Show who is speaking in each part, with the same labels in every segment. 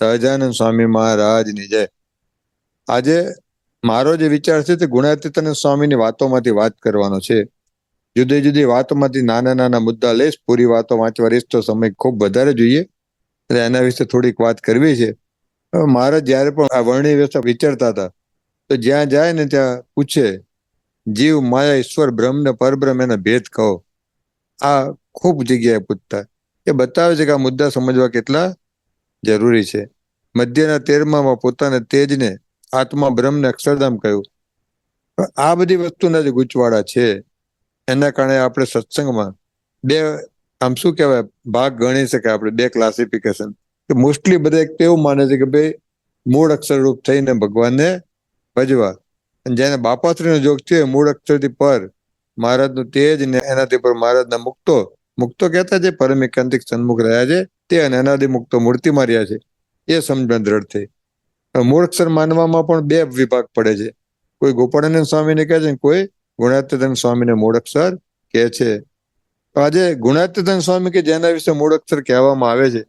Speaker 1: સહજાનંદ સ્વામી મહારાજની જય. આજે મારો જે વિચાર છે તે ગુણાતીતાનંદ સ્વામીની વાતોમાંથી વાત કરવાનો છે. જુદી જુદી વાતોમાંથી નાના નાના મુદ્દા લઈશ, પૂરી વાતો વાંચવા રહીશ તો સમય ખૂબ વધારે જોઈએ. એટલે એના વિશે થોડીક વાત કરવી છે. મહારાજ જ્યારે પણ આ વર્ણિ વ્યવસ્થા વિચારતા હતા, તો જ્યાં જાય ને ત્યાં પૂછે, જીવ માયા ઈશ્વર બ્રહ્મ ને પરબ્રહ્મ એના ભેદ કહો. આ ખૂબ જગ્યાએ પૂછતા. એ બતાવે છે કે આ મુદ્દા સમજવા કેટલા જરૂરી છે. મધ્યના તેરમામાં પોતાના તેજને આત્મા બ્રહ્મને અક્ષરધામ કહ્યું. આ બધી વસ્તુના જે ગૂંચવાડા છે. એના કારણે આપણે સત્સંગમાં બે, આમ શું કહેવાય, ભાગ ગણી શકાય આપણે, બે ક્લાસિફિકેશન કે મોસ્ટલી બધા એક એવું માને છે કે ભાઈ, મૂળ અક્ષર રૂપ થઈને ભગવાનને ભજવા. અને જેને બાપાશ્રીનો જોગ થયો મૂળ અક્ષરથી પર મહારાજનું તેજ ને એનાથી પર મહારાજના મુક્તો. મુક્તો કહેતા છે, પરમ એકાંતિક સન્મુખ રહ્યા છે. તે અને અનાદિ મુક્તો મૂર્તિ માર્યા છે. એ સમજણ દ્રઢ થઈ. મૂળક્ષર માનવામાં પણ બે વિભાગ પડે છે. કોઈ ગોપાળાનંદ સ્વામીને કહે છે કોઈ ગુણાત્યતન સ્વામીને મૂળક્ષર કહે છે. આજે ગુણાત્યતન સ્વામી કે જેના વિશે મૂળક્ષર કહેવામાં આવે છે.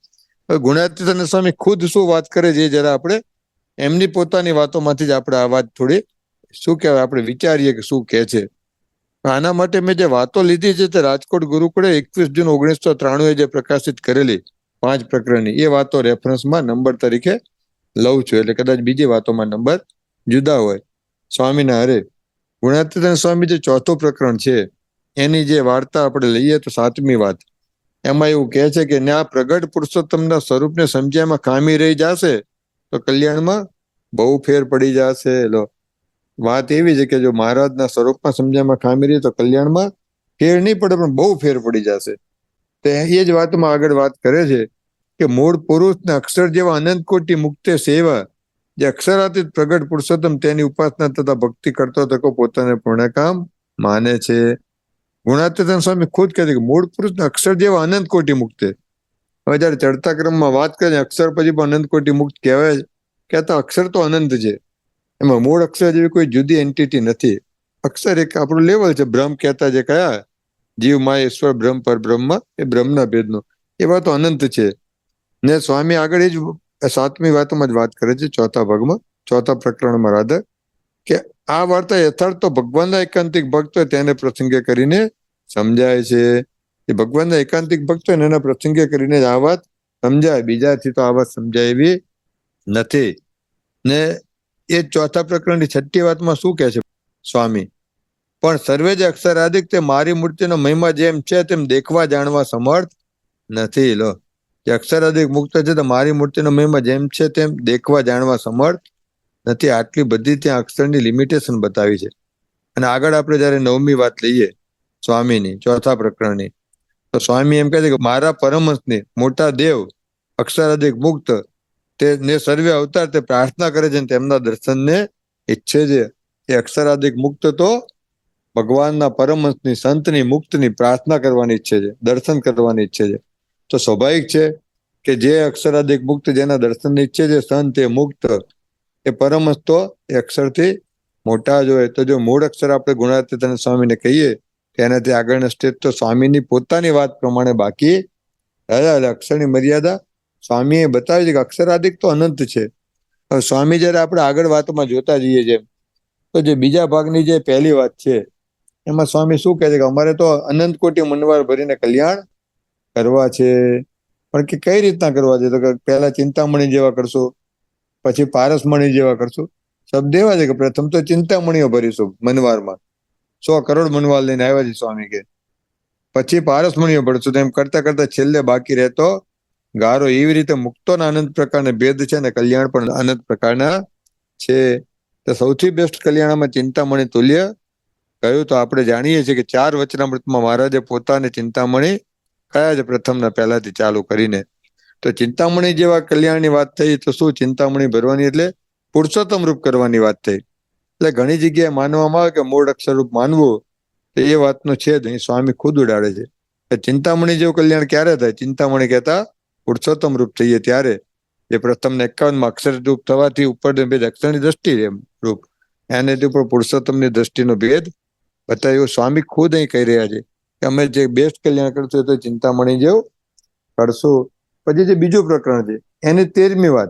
Speaker 1: ગુણાત્યતન સ્વામી ખુદ શું વાત કરે છે જરા આપણે એમની પોતાની વાતોમાંથી જ આપણે આ વાત થોડી શું કહેવાય, આપણે વિચારીએ કે શું કહે છે. આના માટે મેં જે વાતો લીધી છે તે રાજકોટ ગુરુકુળે એકવીસ જૂન ઓગણીસો ત્રાણું જે પ્રકાશિત કરેલી પાંચ પ્રકરણની. એ વાતો રેફરન્સમાં નંબર તરીકે લઉં છું. એટલે કદાચ બીજી વાતોમાં નંબર જુદા હોય. સ્વામીના હરે ગુણાતીતન સ્વામી જે ચોથું પ્રકરણ છે, એની જે વાર્તા આપણે લઈએ તો સાતમી વાત. એમાં એવું કહે છે કે, ને આ પ્રગટ પુરુષોત્તમના સ્વરૂપને સમજ્યામાં ખામી રહી જશે, તો કલ્યાણમાં બહુ ફેર પડી જશે. લો. વાત એવી છે કે જો મહારાજના સ્વરૂપમાં સમજ્યામાં ખામી રહી, તો કલ્યાણમાં ફેર નહીં પડે, પણ બહુ ફેર પડી જશે. તો એ જ વાતમાં આગળ વાત કરે છે કે મૂળ પુરુષના અક્ષર જેવા અનંત કોટી મુક્તે સેવા જે અક્ષરાતીત પ્રગટ પુરુષોત્તમ તેની ઉપાસના તથા ભક્તિ કરતો તકો પોતાને પૂર્ણકામ માને છે. ગુણાતીતન સ્વામી ખુદ કહે છે કે મૂળ પુરુષના અક્ષર જેવા અનંત કોટી મુક્તે. હવે જયારે ચડતા ક્રમમાં વાત કરે અક્ષર પછી પણ અનંત કોટી મુક્ત કહેવાય કહેતા અક્ષર તો અનંત છે. એમાં મૂળ અક્ષર જેવી કોઈ જુદી એન્ટિટી નથી. અક્ષર એક આપણું લેવલ છે. બ્રહ્મ કહેતા જે કયા? જીવ, માય, ઈશ્વર, બ્રહ્મ પર બ્રહ્મ એ બ્રહ્મના ભેદનો. એ વાતો અનંત છે. ને સ્વામી આગળ એ જ સાતમી વાતમાં જ વાત કરે છે, ચોથા ભાગમાં, ચોથા પ્રકરણમાં રાધા, કે આ વાર્તા યથાર્થ તો ભગવાનના એકાંતિક ભક્ત હોય તેને પ્રસંગે કરીને સમજાય છે. એ ભગવાનના એકાંતિક ભક્ત ને એના પ્રસંગે કરીને આ વાત સમજાય. બીજાથી તો આ વાત સમજાય નથી. ને એ ચોથા પ્રકરણની છઠ્ઠી વાતમાં શું કહે છે સ્વામી? પણ સર્વે જ અક્ષરાધિક તે મારી મૂર્તિનો મહિમા જેમ છે તેમ દેખવા જાણવા સમર્થ નથી. લો. જે અક્ષરાધિક મુક્ત છે તો મારી મૂર્તિનો મહિમા જેમ છે તેમ દેખવા જાણવા સમર્થ નથી. આટલી બધી ત્યાં અક્ષરની લિમિટેશન બતાવી છે. અને આગળ આપણે જયારે નવમી વાત લઈએ, સ્વામીની, ચોથા પ્રકરણની, તો સ્વામી એમ કહે છે કે મારા પરમહંસને મોટા દેવ અક્ષરાધિક મુક્ત તે ને સર્વે અવતાર તે પ્રાર્થના કરે છે તેમના દર્શનને ઈચ્છે છે. એ અક્ષરાધિક મુક્ત તો ભગવાનના પરમહંસની સંતની મુક્તની પ્રાર્થના કરવાની ઈચ્છે છે, દર્શન કરવાની ઈચ્છે છે. તો સ્વાભાવિક છે કે જે અક્ષરાધિક મુક્ત જેના દર્શનની ઈચ્છે છે, સંત એ મુક્ત, એ પરમહંસ તો એ અક્ષરથી મોટા જ હોય. તો જો મૂળ અક્ષર આપણે ગુણાતીતાનંદ સ્વામીને કહીએ તેનાથી આગળના સ્ટેજ તો સ્વામીની પોતાની વાત પ્રમાણે બાકી. એટલે અક્ષરની મર્યાદા સ્વામીએ બતાવી છે કે અક્ષરાધિક તો અનંત છે. સ્વામી જ્યારે આપણે આગળ વાતમાં જોતા જઈએ છીએ, તો જે બીજા ભાગની જે પહેલી વાત છે એમાં સ્વામી શું કહે છે કે અમારે તો અનંત કોટી મનવાર ભરીને કલ્યાણ કરવા છે. પણ કે કઈ રીતના કરવા છે? તો કે પહેલા ચિંતામણી જેવા કરશું, પછી પારસમણી જેવા કરશું. શબ્દ એવા છે કે પ્રથમ તો ચિંતામણીઓ ભરીશું મનવારમાં. સો કરોડ મનવાર લઈને આવ્યા છે સ્વામી કે. પછી પારસમણીઓ ભરશું. તેમ કરતા કરતા છેલ્લે બાકી રહેતો ગારો એવી રીતે મુક્તોના અનંત પ્રકારના ભેદ છે અને કલ્યાણ પણ અનંત પ્રકારના છે. તો સૌથી બેસ્ટ કલ્યાણમાં ચિંતામણી તુલ્ય કહ્યું તો આપણે જાણીએ છીએ કે ચાર વચનામૃતમાં મહારાજે પોતાની ચિંતામણી કયા છે પ્રથમના પહેલાથી ચાલુ કરીને તો ચિંતામણી જેવા કલ્યાણની વાત થઈ તો શું ચિંતામણી ભરવાની એટલે પુરુષોત્તમ રૂપ કરવાની વાત થઈ. એટલે ઘણી જગ્યાએ માનવામાં આવે કે મૂળ અક્ષર રૂપ માનવું તો એ વાતનો છેદ જ અહીં સ્વામી ખુદ ઉડાડે છે. કે ચિંતામણી જેવું કલ્યાણ ક્યારે થાય? ચિંતામણી કહેતા પુરુષોત્તમ રૂપ થઈએ ત્યારે. જે પ્રથમ ને એકાવનમાં અક્ષર રૂપ થવાથી ઉપર અક્ષરની દ્રષ્ટિ રૂપ. એને ઉપર પુરુષોત્તમની દ્રષ્ટિનો ભેદ બતાવ્યો, સ્વામી ખુદ અહીં કહી રહ્યા છે કે અમે જે બેસ્ટ કલ્યાણ કરશું તો ચિંતામણી જેવું કરશો. પછી જે બીજું પ્રકરણ છે, એની તેરમી વાત.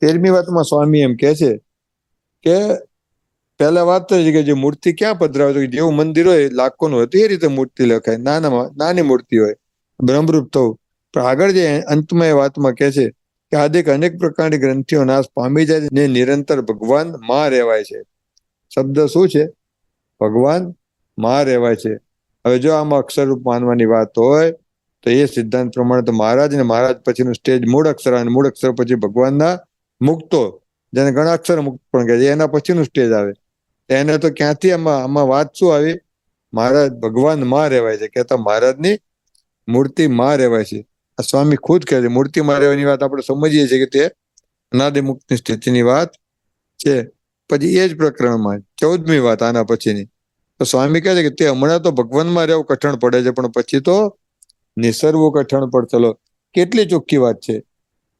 Speaker 1: તેરમી વાતમાં સ્વામી એમ કે છે કે પહેલા વાત તો એ છે કે જે મૂર્તિ ક્યાં પધરાવે છે? જેવું મંદિર હોય, લાખોનું હોય તો એ રીતે મૂર્તિ લખાય. નાનામાં, નાની મૂર્તિ હોય. બ્રહ્મરૂપ થવું. પણ આગળ જે અંતમાં એ વાતમાં કહે છે કે આદિક અનેક પ્રકારની ગ્રંથિઓ નાશ પામી જાય ને નિરંતર ભગવાનમાં રહેવાય છે. શબ્દ શું છે? ભગવાન માં રહેવાય છે. હવે જો આમાં અક્ષરરૂપ માનવાની વાત હોય, તો એ સિદ્ધાંત પ્રમાણે તો મહારાજ ને મહારાજ પછીનું સ્ટેજ મૂળ અક્ષર અને મૂળ અક્ષર પછી ભગવાનના મુક્તો, જેને ઘણા અક્ષર મુક્ત પણ કહે છે. એના પછીનું સ્ટેજ આવે. એને તો ક્યાંથી આમાં આમાં વાત શું આવી? મહારાજ ભગવાનમાં રહેવાય છે. કહેતા મહારાજની મૂર્તિ માં રહેવાય છે. આ સ્વામી ખુદ કહે છે, મૂર્તિ માં રહેવાની વાત આપણે સમજીએ છીએ કે તે અનાદિ મુક્તની સ્થિતિની વાત છે. પછી એ જ પ્રકરણમાં, ચૌદમી વાત આના પછીની. તો સ્વામી કહે છે કે તે હમણાં તો ભગવાનમાં રહેવું કઠણ પડે છે, પણ પછી તો નિસરવું કઠણ પડે. ચલો, કેટલી ચોખ્ખી વાત છે.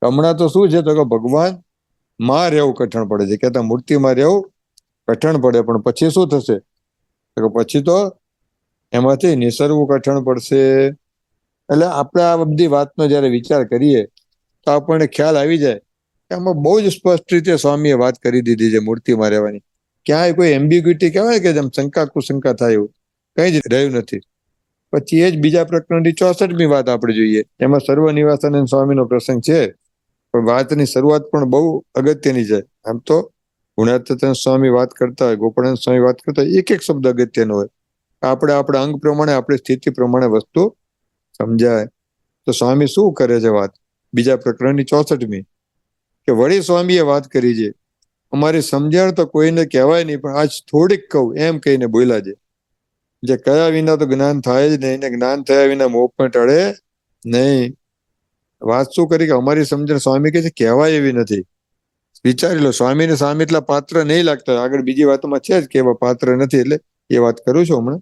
Speaker 1: હમણાં તો શું છે? તો કે ભગવાનમાં રહેવું કઠણ પડે છે. કહેતા મૂર્તિમાં રહેવું કઠણ પડે, પણ પછી શું થશે? તો પછી તો એમાંથી નિસરવું કઠણ પડશે. એટલે આપણે આ બધી વાતનો જયારે વિચાર કરીએ, તો આપણને ખ્યાલ આવી જાય કે આમાં બહુ જ સ્પષ્ટ રીતે સ્વામીએ વાત કરી દીધી છે મૂર્તિમાં રહેવાની. ક્યાંય કોઈ એમ્બિગ્યુટી કહેવાય કે જેમ શંકા કુશંકા થાય એવું? કઈ જ રહ્યું નથી. પછી એ જ બીજા પ્રકરણની ચોસઠમી વાત આપણે જોઈએ. એમાં સર્વ નિવાસાનંદ સ્વામીનો પ્રસંગ છે. પણ વાતની શરૂઆત પણ બહુ અગત્યની છે. આમ તો ગુણાતીતાનંદ સ્વામી વાત કરતા હોય ગોપાળાનંદ સ્વામી વાત કરતા હોય એક એક શબ્દ અગત્યનો હોય. આપણે આપણા અંગ પ્રમાણે, આપણી સ્થિતિ પ્રમાણે વસ્તુ સમજાય. તો સ્વામી શું કરે છે વાત? બીજા પ્રકરણની ચોસઠમી. કે વળી સ્વામીએ વાત કરી છે. અમારી સમજણ તો કોઈને કહેવાય નહીં, પણ આજ થોડીક કહું, એમ કહીને બોલ્યા છે. જે કયા વિના તો જ્ઞાન થાય જ નહીં, ને જ્ઞાન થયા વિના મોહ પણ ટળે નહીં. વાત શું કરી કે અમારી સમજણ સ્વામી કે છે, કહેવાય એવી નથી. વિચારી લો, સ્વામીને સામે એટલા પાત્ર નહીં લાગતા. આગળ બીજી વાતોમાં છે જ કે એવા પાત્ર નથી, એટલે એ વાત કરું છું હમણાં.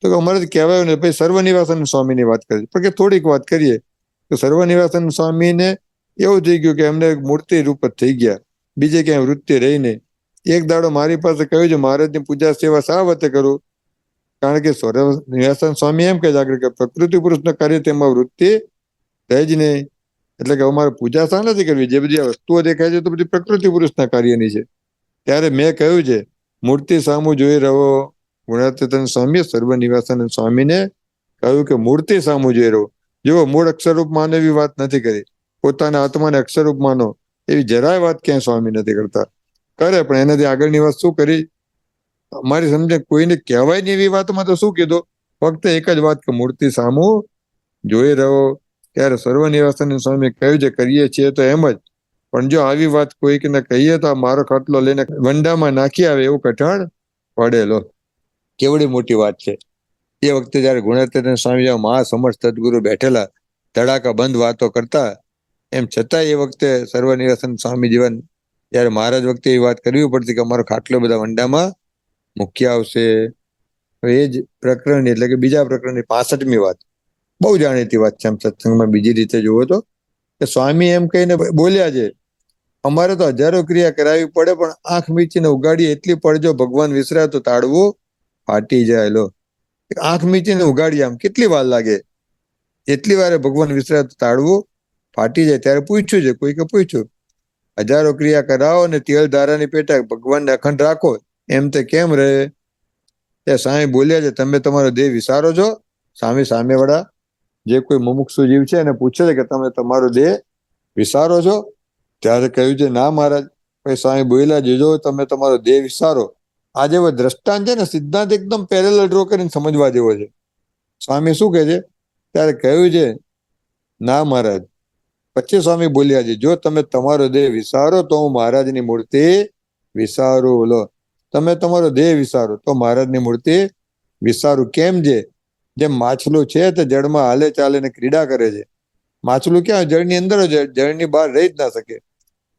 Speaker 1: તો કે અમારે કહેવાય ને ભાઈ સર્વનિવાસન સ્વામીની વાત કરી. પણ કે થોડીક વાત કરીએ. તો સર્વનિવાસન સ્વામીને એવું થઈ ગયું કે એમને મૂર્તિ રૂપ જ થઈ ગયા. બીજે ક્યાંય વૃત્તિ રહી નહીં. એક દાડો મારી પાસે કહ્યું છે, મહારાજની પૂજા સેવા શા વતે કરું? કારણ કે સર્વ નિવાસન સ્વામી એમ કહે છે આગળ કે પ્રકૃતિ પુરુષના કાર્ય તેમાં વૃત્તિ રહે જ નહીં. એટલે કે અમારે પૂજા શા નથી કરવી? જે બધી વસ્તુઓ દેખાય છે તો બધી પ્રકૃતિ પુરુષના કાર્યની છે. ત્યારે મેં કહ્યું છે, મૂર્તિ સામું જોઈ રહો. ગુણાતીતન સ્વામી, સર્વ નિવાસન સ્વામીને કહ્યું કે, મૂર્તિ સામું જોઈ રહો. જુઓ, મૂળ અક્ષરરૂપ માનવી વાત નથી કરી. પોતાના આત્માને અક્ષરરૂપ માનો. એવી જરાય વાત ક્યાંય સ્વામી નથી કરતા. કરે પણ એનાથી આગળની વાત શું કરી? અમારી સમજે કોઈને કહેવાય નહીં એવી વાતમાં તો શું કીધું? ફક્ત એક જ વાત કે મૂર્તિ સામુ જોઈ રહ્યો. ત્યારે સર્વ નિવાસન સ્વામી કહ્યું છે કરીએ છીએ તો એમ જ. પણ જો આવી વાત કોઈકને કહીએ તો મારો ખાટલો લઈને વંડામાં નાખી આવે એવું કઠણ પડેલો. કેવડી મોટી વાત છે. એ વખતે જયારે ગુણત્તર સ્વામી મહા મહાસમર્થ સદગુરુ બેઠેલા ધડાકા બંધ વાતો કરતા એમ છતાં એ વખતે સર્વ નિવાસન સ્વામી જીવન જયારે મહારાજ વખતે એ વાત કરવી પડતી કે અમારો ખાટલો બધા વંડામાં મુખ્ય આવશે. એ જ પ્રકરણ એટલે કે બીજા પ્રકરણની પાસઠમી વાત. બહુ જાણીતી વાત છે આમ સત્સંગમાં. બીજી રીતે જુઓ તો, કે સ્વામી એમ કહીને બોલ્યા છે, અમારે તો હજારો ક્રિયા કરાવી પડે, પણ આંખ મીચીને ઉગાડી એટલી પડજો, ભગવાન વિસરાય તો તાળવું ફાટી જાય. લો. આંખ મીચીને ઉગાડી આમ કેટલી વાર લાગે? એટલી વારે ભગવાન વિસરાય તો તાળવું ફાટી જાય ત્યારે પૂછ્યું છે, કોઈકે પૂછ્યું, હજારો ક્રિયા કરાવો ને તેલ ધારાની પેટા ભગવાનને અખંડ રાખો, એમ તે કેમ રહે? એ સ્વામી બોલ્યા છે, તમે તમારો દેહ વિસારો છો. સામે સામેવાળા જે કોઈ મુમુક્ષુ જીવ છે એને પૂછે છે કે, તમે તમારો દેહ વિસારો છો? ત્યારે કહ્યું છે, ના મહારાજ પછી સ્વામી બોલ્યા જીજો તમે તમારો દેહ વિસારો આ જેવો દ્રષ્ટાંત છે ને, સિદ્ધાંત એકદમ પેરેલ ડ્રો કરીને સમજવા જેવો છે. સ્વામી શું કહે છે? ત્યારે કહ્યું છે, ના મહારાજ પછી સ્વામી બોલ્યા છે, જો તમે તમારો દેહ વિસારો, તો હું મહારાજની મૂર્તિ વિસારું. લો, તમે તમારો દેહ વિસારો, તો મહારાજની મૂર્તિ વિસારું. કેમ છે? જેમ માછલું છે તે જળમાં હાલે ચાલે ને ક્રીડા કરે છે. માછલું ક્યાં? જળની અંદર જ, જળની બહાર રહી જ ના શકે.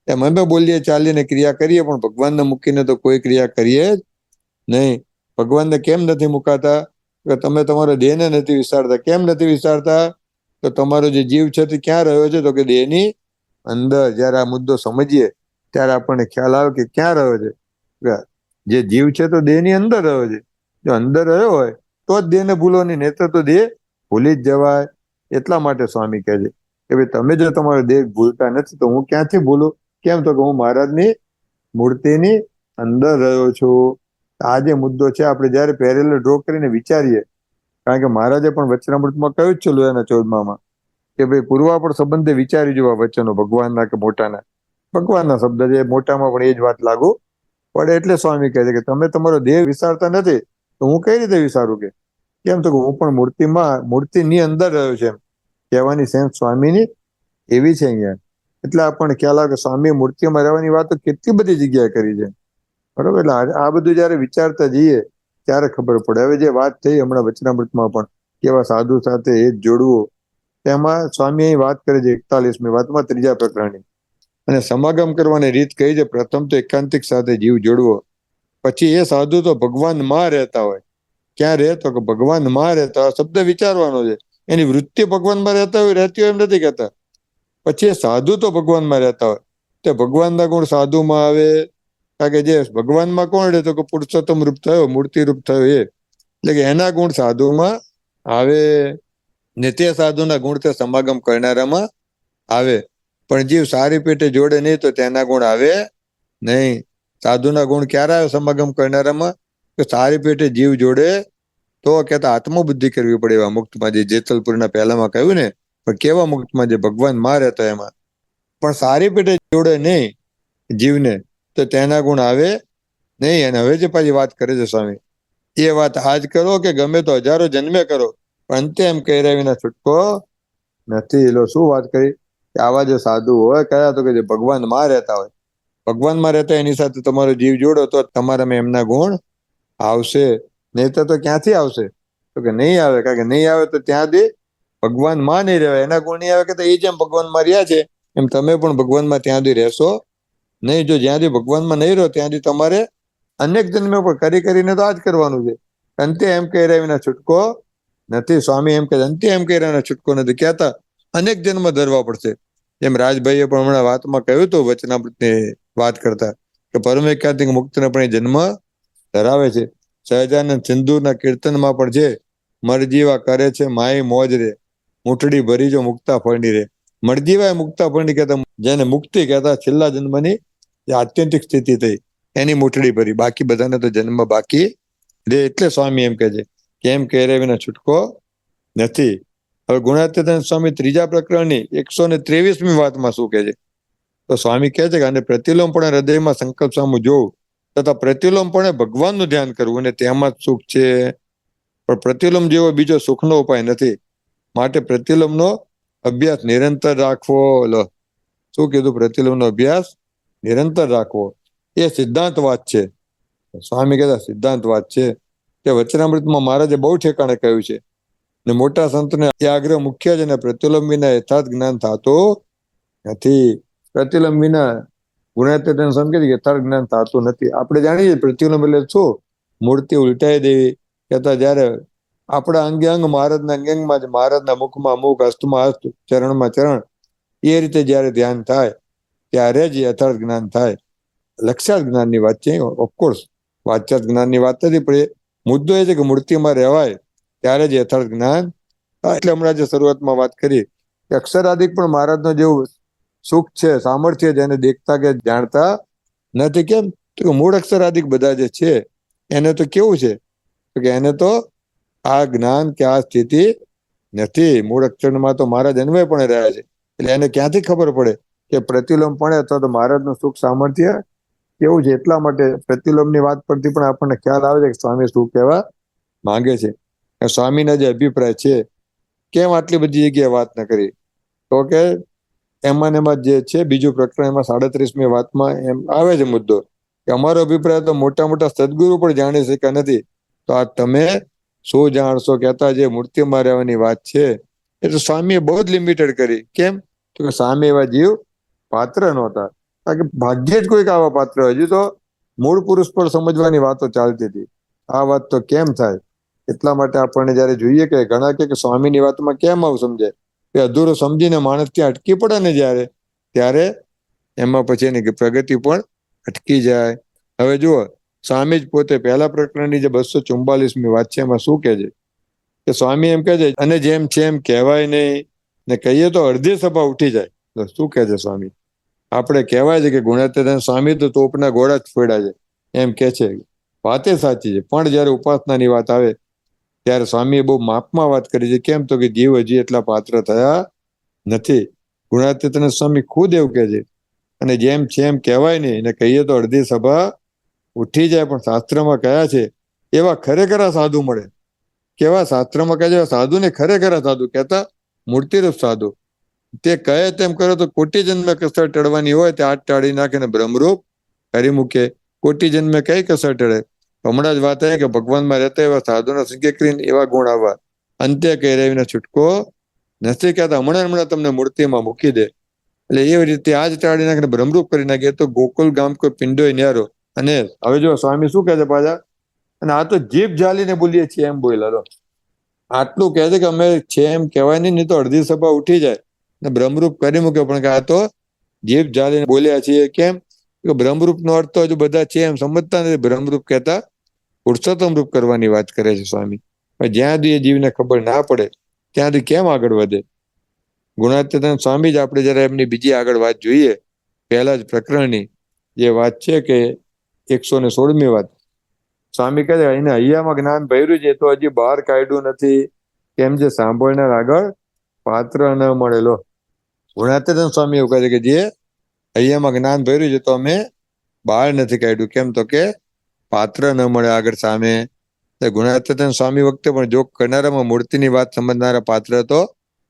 Speaker 1: એમ અમે બોલીએ, ચાલીને ક્રિયા કરીએ, પણ ભગવાનને મૂકીને તો કોઈ ક્રિયા કરીએ જ નહીં. ભગવાનને કેમ નથી મુકાતા? તમે તમારો દેહને નથી વિસારતા? કેમ નથી વિસારતા? તો તમારો જે જીવ છે તે ક્યાં રહ્યો છે? તો કે દેહની અંદર. જ્યારે આ મુદ્દો સમજીએ, ત્યારે આપણને ખ્યાલ આવે કે ક્યાં રહ્યો છે. જે જીવ છે તો દેહની અંદર રહ્યો છે. જો અંદર રહ્યો હોય, તો જ દેહને ભૂલો નહીં. નહીતર તો દેહ ભૂલી જ જવાય. એટલા માટે સ્વામી કહે છે કે ભાઈ, તમે જો તમારો દેહ ભૂલતા નથી, તો હું ક્યાંથી ભૂલું? કેમ? તો કે હું મહારાજની મૂર્તિની અંદર રહ્યો છું. આ જે મુદ્દો છે, આપણે જ્યારે પેરેલ ડ્રો કરીને વિચારીએ કારણ કે મહારાજે પણ વચનામૃતમાં કહ્યું જ છે લોયાના ચૌદમામાં? કે ભાઈ પૂર્વાપર સંબંધે વિચારી જોવા વચનો ભગવાનના કે મોટાના. ભગવાનના શબ્દ છે મોટામાં પણ એ જ વાત લાગુ પડે. એટલે સ્વામી કહે છે કે તમે તમારો દેહ વિસારતા નથી, તો હું કઈ રીતે વિચારું કે? કેમ તો હું પણ મૂર્તિમાં, મૂર્તિની અંદર રહ્યો છે એમ. કહેવાની સેન્સ સ્વામીની એવી છે અહીંયા. એટલે આપણને ખ્યાલ આવે કે સ્વામી મૂર્તિમાં રહેવાની વાતો કેટલી બધી જગ્યાએ કરી છે. બરોબર? એટલે આ બધું જયારે વિચારતા જઈએ ત્યારે ખબર પડે. હવે જે વાત થઈ હમણાં વચનામૃતમાં પણ, કેવા સાધુ સાથે એ જોડવો, તેમાં સ્વામી અહીં વાત કરે છે એકતાલીસમી વાતમાં ત્રીજા પ્રકરણની. અને સમાગમ કરવાની રીત કહી છે, પ્રથમ તો એકાંતિક સાથે જીવ જોડવો, પછી એ સાધુ તો ભગવાનમાં રહેતા હોય. ક્યાં રહે તો કે ભગવાનમાં રહેતા હોય. શબ્દ વિચારવાનો છે. એની વૃત્તિ ભગવાનમાં રહેતા હોય, રહેતી હોય એમ નથી કહેતા. પછી એ સાધુ તો ભગવાનમાં રહેતા હોય. તે ભગવાનના ગુણ સાધુમાં આવે કારણ કે જે ભગવાનમાં કોણ રહે તો કે પુરુષોત્તમ રૂપ થયો, મૂર્તિ રૂપ થયો એ. એટલે કે એના ગુણ સાધુમાં આવે ને તે સાધુના ગુણ તે સમાગમ કરનારામાં આવે. પણ જીવ સારી પેટે જોડે નહીં તો તેના ગુણ આવે નહીં. સાધુના ગુણ ક્યારે આવે સમાગમ કરનારામાં? કે સારી પેટે જીવ જોડે તો કહેતા આત્મબુદ્ધિ કરવી પડે એવા મુક્તમાં જે જેતલપુરના પહેલામાં કહ્યું ને, પણ કેવા મુક્તમાં જે ભગવાનમાં રહેતા એમાં? પણ સારી પેટે જોડે નહીં જીવને. તો તેના ગુણ આવે નહીં? અને હવે જે પાછી વાત કરે છે સ્વામી, એ વાત આજ કરો કે ગમે તો હજારો જન્મે કરો, પણ અંતે એમ કહી રહ્યા વિના છૂટકો નથી. એલો શું વાત કરી? કે આવા જે સાધુ હોય, કયા તો કે જે ભગવાનમાં રહેતા હોય. ભગવાનમાં રહેતા એની સાથે તમારો જીવ જોડો તો તમારામાં એમના ગુણ આવશે. નહીં તો ક્યાંથી આવશે? તો કે નહીં આવે. કારણ કે નહીં આવે તો ત્યાં દે ભગવાનમાં નહીં રહેવાય. એના ગુણ નહીં આવે કે એ જેમ ભગવાનમાં રહ્યા છે, એમ તમે પણ ભગવાનમાં ત્યાં સુધી રહેશો. નહીં, જો જ્યાંથી ભગવાનમાં નહીં રહો ત્યાંથી તમારે અનેક જન્મે પણ કરી કરીને તો આ જ કરવાનું છે. અંતે એમ કહી રહ્યા વિના છૂટકો નથી. સ્વામી એમ કહે અંતે એમ કહી રહ્યા છૂટકો નથી. કહેતા અનેક જન્મ ધરવા પડશે. જેમ રાજભાઈએ પણ હમણાં વાતમાં કહ્યું હતું, વચનામૃતની વાત કરતા, કે પરમ એકાંતિક મુક્તને પણ જન્મ ધરાવે છે. સહજાનંદ સિંધુના કીર્તનમાં પણ છે મરજીવા કરે છે, માય મોજ રે. મુઠડી ભરી જો મુક્તા ફળની રે. મરજીવા એ મુક્તા ફળની કહેતા, જેને મુક્તિ કહેતા છેલ્લા જન્મની આત્યંતિક સ્થિતિ થઈ. એની મૂઠડી ભરી. બાકી બધાને તો જન્મ બાકી રે. એટલે સ્વામી એમ કહે છે કે એમ વિના છૂટકો નથી. હવે ગુણાતીતાનંદ સ્વામી ત્રીજા પ્રકરણની એકસો ને ત્રેવીસમી વાતમાં શું કહે છે? તો સ્વામી કહે છે કે અને પ્રતિલોમપણે હૃદયમાં સંકલ્પ સામું જોવું તથા પ્રતિલોમપણે ભગવાનનું ધ્યાન કરવું અને તેમાં જ સુખ છે. પણ પ્રતિલોમ જેવો બીજો સુખનો ઉપાય નથી. માટે પ્રતિલોમનો અભ્યાસ નિરંતર રાખવો. લો. શું કીધું? પ્રતિલોમનો અભ્યાસ નિરંતર રાખવો એ સિદ્ધાંત વાત છે સ્વામી કહેતા સિદ્ધાંત વાત છે તે વચનામૃતમાં મહારાજે બહુ ઠેકાણે કહ્યું છે ને મોટા સંતને આગ્રહ મુખ્ય છે ને પ્રતિલોમ વિના યથાર્થ જ્ઞાન થતું નથી. પ્રતિલોમ વિના છે યથાર્થ જ્ઞાન થતું નથી. આપણે જાણીએ પ્રતિલંબ એટલે શું? મૂર્તિ ઉલટાઈ દેવી. કહેતા જ્યારે આપણા અંગે અંગ મહારાજના અંગે અંગમાં જ મહારાજના મુખમાં મુખ હસ્તમાં હસ્ત ચરણમાં ચરણ, એ રીતે જ્યારે ધ્યાન થાય ત્યારે જ યથાર્થ જ્ઞાન થાય. લક્ષ્યાર્થ જ્ઞાનની વાત છે ઓફકોર્સ વાચ્યાર્થ જ્ઞાનની વાત નથી, પણ એ મુદ્દો એ છે કે મૂર્તિમાં રહેવાય ત્યારે જ યથાર્થ જ્ઞાન. એટલે હમણાં જે શરૂઆતમાં વાત કરી કે અક્ષરાધિક પણ મહારાજનો જેવું સુખ છે, સામર્થ્ય જેને દેખતા કે જાણતા નથી કેમ? તો કે મૂળ અક્ષરાધિક બધા જે છે, એને તો કેવું છે? કે એને તો આ જ્ઞાન કે આ સ્થિતિ નથી. મૂળ અક્ષરમાં તો મહારાજ અન્વય પણ રહ્યા છે. એટલે એને ક્યાંથી ખબર પડે? કે પ્રતિલોમ અથવા તો મહારાજનું સુખ સામર્થ્ય કેવું છે? એટલા માટે પ્રતિલોમની વાત પરથી પણ આપણને ખ્યાલ આવે છે કે સ્વામી શું કહેવા માંગે છે. સ્વામીના જે અભિપ્રાય છે, કેમ આટલી બધી જગ્યાએ વાત ન કરી? તો કે એમાં એમાં જે છે, બીજું પ્રકરણ એમાં સાડત્રીસમી વાતમાં એમ આવે છે મુદ્દો કે અમારો અભિપ્રાય તો મોટા મોટા સદગુરુ પણ જાણી શક્યા નથી. તો આ તમે શું જાણશો? કહેતા જે મૂર્તિમાં રહેવાની વાત છે. એ તો સ્વામીએ બહુ જ લિમિટેડ કરી. કેમ? તો કે સ્વામી એવા જીવ પાત્ર નહોતા. કારણ કે ભાગ્યે જ કોઈક આવા પાત્ર હજુ તો મૂળ પુરુષ પર સમજવાની વાતો ચાલતી હતી. આ વાત તો કેમ થાય? એટલા માટે આપણને જયારે જોઈએ કે ઘણા કે સ્વામીની વાતમાં કેમ આવું સમજે કે અધૂરો સમજીને માણસ ત્યાં અટકી પડે ને જ્યારે, ત્યારે એમાં પછી એની પ્રગતિ પણ અટકી જાય. હવે જુઓ, સ્વામી જ પોતે પહેલા પ્રકરણની જે બસો ચુમ્બાલીસમી વાત છે એમાં શું કહે છે? કે સ્વામી એમ કહે છે, અને જેમ છે એમ કહેવાય નહીં. ને કહીએ તો અડધી સભા ઉઠી જાય. શું કહે છે સ્વામી? આપણે કહેવાય છે કે ગુણાતીતાનંદ સ્વામી તો તોપના ગોળા જ ફોડ્યા છે. એમ કે છે. વાતે સાચી છે. પણ જ્યારે ઉપાસનાની વાત આવે, ત્યારે સ્વામીએ બહુ માપમાં વાત કરી છે. કેમ તો કે જીવ હજી એટલા પાત્ર થયા નથી. ગુણાતીતાનંદ સ્વામી ખુદ એવું કહે છે. અને જેમ છે એમ કહેવાય નહીં. એને કહીએ તો અડધી સભા ઉઠી જાય. પણ શાસ્ત્રમાં કયા છે, એવા ખરેખર સાધુ મળે. કેવા શાસ્ત્રમાં કહે છે સાધુ ને ખરેખર સાધુ કહેતા મૂર્તિરૂપ સાધુ. તે કહે તેમ કરો તો કોટી જન્મે કસર ટળવાની હોય તે હાથ ટાળી નાખીને બ્રહ્મરૂપ કરી મૂકે. કોટી જન્મે કઈ કસર ટળે? હમણાં જ વાત કે ભગવાનમાં રહેતા એવા સાધુના સંગે કરીને એવા ગુણ આવવા અંતે કહી રહીને છૂટકો નથી કહેતા. હમણાં હમણાં તમને મૂર્તિમાં મૂકી દે. એટલે એવી રીતે આજ ટાળી નાખીને ભ્રમરૂપ કરી નાખે તો ગોકુલ ગામ કોઈ પિંડો ન્યારો. અને હવે જો સ્વામી શું કહે છે પાછા? અને આ તો જીભ જાલીને બોલીએ છીએ એમ બોલ્યા આટલું કહે છે કે અમે છે એમ કહેવાય નહીં તો અડધી સભા ઉઠી જાય. બ્રહ્મરૂપ કરી મૂક્યો, પણ કે આ તો જીભ જાલીને બોલ્યા છીએ, કેમ? કે બ્રહ્મરૂપ અર્થ તો હજુ બધા છે, એમ સમજતા નથી. બ્રહ્મરૂપ કહેતા, પુરુષોત્તમ રૂપ કરવાની વાત કરે છે સ્વામી. જ્યાં સુધી એ જીવને ખબર ના પડે, ત્યાં કેમ આગળ વધે? ગુણાતીતાનંદ સ્વામી જ આપણે જરા એમની બીજી આગળ વાત જોઈએ, પહેલા જ પ્રકરણની, જે વાત છે કે એકસો ને સોળમી વાત. સ્વામી કહે એને હૈયામાં જ્ઞાન ભર્યું છે, તો હજી બહાર કાઢ્યું નથી. કેમ જે સાંભળનાર આગળ પાત્ર ન મળેલો. ગુણાતીતાનંદ સ્વામી એવું કહે છે કે જે અહીંયામાં જ્ઞાન ભર્યું છે તો અમે બહાર નથી કાઢ્યું. કેમ તો કે પાત્ર ન મળે આગળ સામે. ગુણાતીતન સ્વામી વખતે પણ જો કરનારામાં મૂર્તિની વાત સમજનારા પાત્ર તો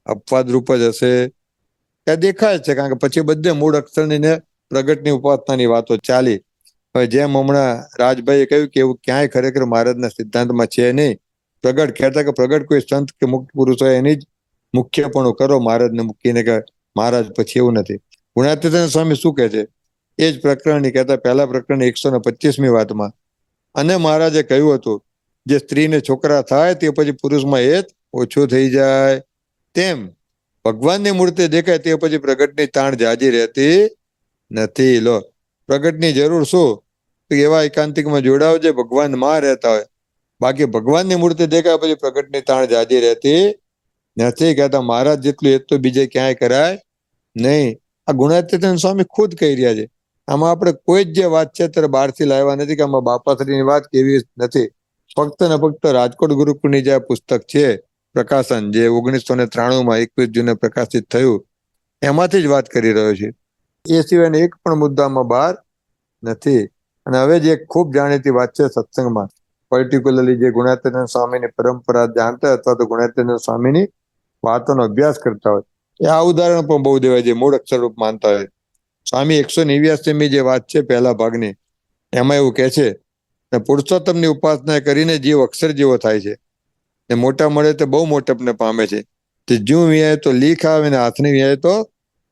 Speaker 1: અપવાદ રૂપ જ હશે. ત્યાં દેખાય છે કારણ કે પછી બધે મૂળ અક્ષરની ને પ્રગટની ઉપાસનાની વાતો ચાલી. હવે જેમ હમણાં રાજભાઈએ કહ્યું કે એવું ક્યાંય ખરેખર મહારાજના સિદ્ધાંતમાં છે નહીં. પ્રગટ કહેતા કે પ્રગટ કોઈ સંત કે મુક્ત પુરુષ હોય એની જ મુખ્યપણું કરો મહારાજને મૂકીને કે મહારાજ પછી એવું નથી. ગુણાતીતાનંદ સ્વામી શું કહે છે? એ જ પ્રકરણની કહેતા પહેલા પ્રકરણ એકસો ને પચીસમી વાતમાં. અને મહારાજે કહ્યું હતું, જે સ્ત્રીને છોકરા થાય તે પછી પુરુષમાં એ જ ઓછું થઈ જાય. તેમ ભગવાનની મૂર્તિ દેખાય તે પછી પ્રગટની તાણ જાજી રહેતી નથી. લો, પ્રગટની જરૂર શું? એવા એકાંતિકમાં જોડાવજે, ભગવાનમાં રહેતા હોય. બાકી ભગવાનની મૂર્તિ દેખાય પછી પ્રગટની તાણ જાજી રહેતી નથી. કહેતા મહારાજ જેટલું એ તો બીજે ક્યાંય કરાય નહીં. આ ગુણાતીતાનંદ સ્વામી ખુદ કહી રહ્યા છે. આમાં આપણે કોઈ જ જે વાત છે ત્યારે બહારથી લાવ્યા નથી કે આમાં બાપાશ્રીની વાત કેવી નથી. ફક્ત ને ફક્ત રાજકોટ ગુરુકુળની જે પુસ્તક છે, પ્રકાશન, જે ઓગણીસો ને ત્રાણુંમાં એકવીસ જૂને પ્રકાશિત થયું, એમાંથી જ વાત કરી રહ્યો છે. એ સિવાયના એક પણ મુદ્દામાં બહાર નથી. અને હવે જે ખૂબ જાણીતી વાત છે સત્સંગમાં પર્ટિક્યુલરલી જે ગુણાતીતાનંદ સ્વામીની પરંપરા જાણતા અથવા તો ગુણાતીતાનંદ સ્વામીની વાતોનો અભ્યાસ કરતા હોય. આ ઉદાહરણ પણ બહુ દેવાય છે, મૂળ અક્ષર રૂપ માનતા હોય. સ્વામી એકસો નેવ્યાસીમી જે વાત છે પહેલા ભાગની, એમાં એવું કહે છે પુરુષોત્તમની ઉપાસના કરીને જીવ અક્ષર જેવો થાય છે. ને મોટા મળે તો બહુ મોટપને પામે છે. તે જ્યું વ્યાય તો લીખ આવે ને હાથની વ્યાય તો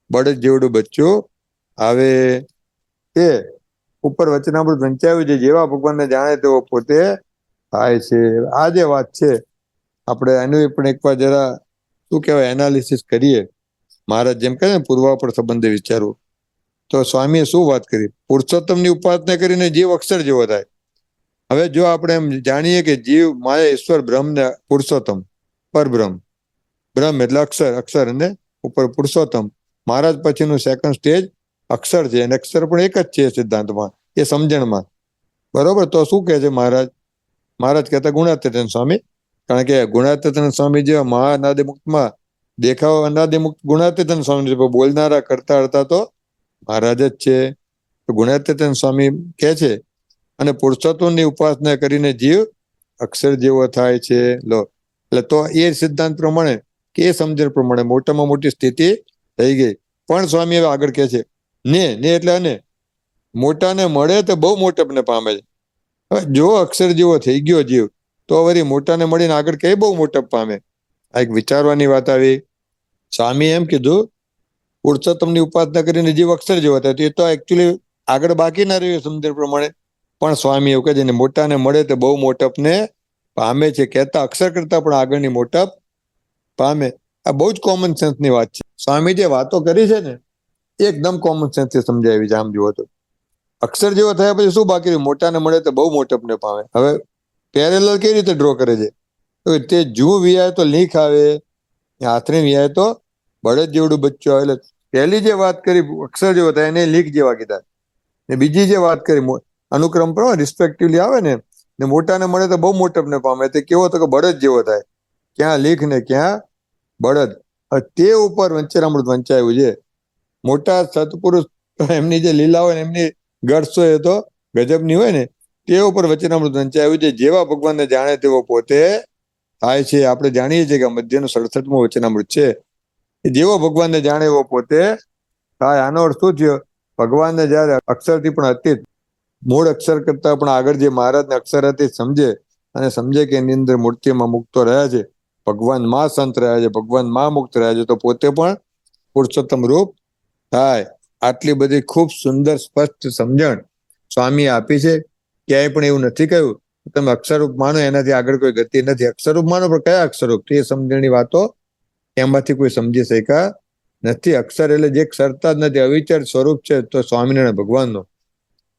Speaker 1: બળદ જેવડું બચ્ચું આવે. તે ઉપર વચનામૃત વંચાયું છે, જેવા ભગવાનને જાણે તેવો પોતે થાય છે. આ જે વાત છે, આપણે એનું પણ એકવાર જરા શું કહેવાય એનાલિસિસ કરીએ. મહારાજ જેમ કહે ને પૂર્વાપર સંબંધે વિચારવું. તો સ્વામીએ શું વાત કરી? પુરુષોત્તમની ઉપાસના કરીને જીવ અક્ષર જેવો થાય. હવે જો આપણે એમ જાણીએ કે જીવ માયા ઈશ્વર બ્રહ્મ ને પુરુષોત્તમ, પરબ્રહ્મ. બ્રહ્મ એટલે અક્ષર અક્ષર અને ઉપર પુરુષોત્તમ. મહારાજ પછીનું સેકન્ડ સ્ટેજ અક્ષર છે અને અક્ષર પણ એક જ છે સિદ્ધાંતમાં, એ સમજણમાં. બરોબર? તો શું કહે છે મહારાજ? મહારાજ કહેતા ગુણાતીર્થન સ્વામી, કારણ કે ગુણાતીર્થન સ્વામી જેવા મહાનાદે મુક્તમાં દેખાવ અનાદિ મુક્ત ગુણાતીતન સ્વામી બોલનારા કરતા હતા તો મહારાજ જ છે. ગુણાતીતન સ્વામી કહે છે, અને પુરુષોત્તમની ઉપાસના કરીને જીવ અક્ષર જેવો થાય છે. લો. એટલે તો એ સિદ્ધાંત પ્રમાણે કે સમજણ પ્રમાણે મોટામાં મોટી સ્થિતિ થઈ ગઈ. પણ સ્વામી હવે આગળ કહે છે, ને ને એટલે અને. મોટાને મળે તો બહુ મોટપને પામે છે. જો અક્ષર જેવો થઈ ગયો જીવ, તો વળી મોટાને મળીને આગળ કઈ બહુ મોટપ પામે? આ એક વિચારવાની વાત આવી. સ્વામી એમ કીધું પુરુષોત્તમની ઉપાસના કરીને જે અક્ષર જેવા હતા એ તો એકચ્યુઅલી આગળ બાકી ના રહ્યું સમજણ પ્રમાણે. પણ સ્વામી એવું કહે છે મોટાને મળે તો બહુ મોટપને પામે છે. કહેતા અક્ષર કરતા પણ આગળની મોટપ પામે. આ બહુ જ કોમન સેન્સની વાત છે. સ્વામી જે વાતો કરી છે ને એકદમ કોમન સેન્સથી સમજાવી છે. આમ જુઓ તો. અક્ષર જેવો થયા પછી શું બાકી રહ્યું? મોટાને મળે તો બહુ મોટપને પામે. હવે પેરેલલ કેવી રીતે ડ્રો કરે છે? તો જુ વિયાય તો લીખ આવે, હાથને વિયાય તો બળદ જેવડું બચ્ચું આવે. એટલે પહેલી જે વાત કરી, અક્ષર જેવો હતા એને લીક જેવા કીધા. ને બીજી જે વાત કરી અનુક્રમ પ્રમાણે રિસ્પેક્ટિવલી આવે ને ને મોટાને મળે તો બહુ મોટપને પામે. તે કેવો તો કે બળદ જેવો થાય. ક્યાં લીખ ને ક્યાં બળદ. તે ઉપર વંચરામૃત વંચાયું છે. મોટા સત્પુરુષ એમની જે લીલા હોય એમની ગઢસો એ તો ગજબની હોય ને, તે ઉપર વચનામૃત વંચાયું છે. જેવા ભગવાનને જાણે તેવો પોતે થાય છે. આપણે જાણીએ છીએ કે મધ્યનું સડસઠમું વચનામૃત છે. જેવો ભગવાનને જાણે એવો પોતે થાય. આનો અર્થ શું થયો? ભગવાનને જયારે અક્ષરથી પણ અતીત, મૂળ અક્ષર કરતા પણ આગળ જે મહારાજને અક્ષર હતી સમજે અને સમજે કે એની અંદર મૂર્તિમાં મુક્તો રહ્યા છે. ભગવાનમાં સંત રહ્યા છે. ભગવાનમાં મુક્ત રહ્યા છે. તો પોતે પણ પુરુષોત્તમ રૂપ થાય. આટલી બધી ખૂબ સુંદર સ્પષ્ટ સમજણ સ્વામી આપી છે. ક્યાંય પણ એવું નથી કહ્યું. તમે અક્ષરરૂપ માનો, એનાથી આગળ કોઈ ગતિ નથી. અક્ષરરૂપ માનો, પણ કયા અક્ષરરૂપ? એ સમજણની વાતો એમાંથી કોઈ સમજી શક્યા નથી. અક્ષર એટલે જે ક્ષરતા જ નથી અવિચાર સ્વરૂપ છે, તો સ્વામિનારાયણ ભગવાનનો.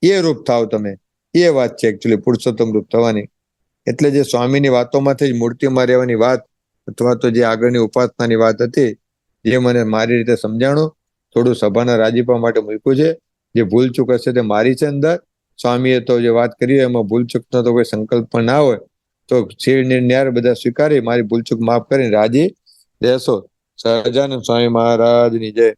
Speaker 1: એ રૂપ થાવ તમે. એ વાત છે એકચ્યુઅલી પુરુષોત્તમ રૂપ થવાની. એટલે જે સ્વામીની વાતોમાંથી જ મૂર્તિમાં રહેવાની વાત અથવા તો જે આગળની ઉપાસનાની વાત હતી, જે મને મારી રીતે સમજાણું, થોડું સભાના રાજીપા માટે મૂક્યું છે. જે ભૂલ ચૂક હશે તે મારી છે અંદર. સ્વામીએ તો જે વાત કરી એમાં ભૂલચૂકનો તો કોઈ સંકલ્પ પણ ના હોય, તો શિર ન્યાર બધા સ્વીકારી, મારી ભૂલચૂક માફ કરીને રાજી રહેશો. સહજાનંદ સ્વામી મહારાજની જય.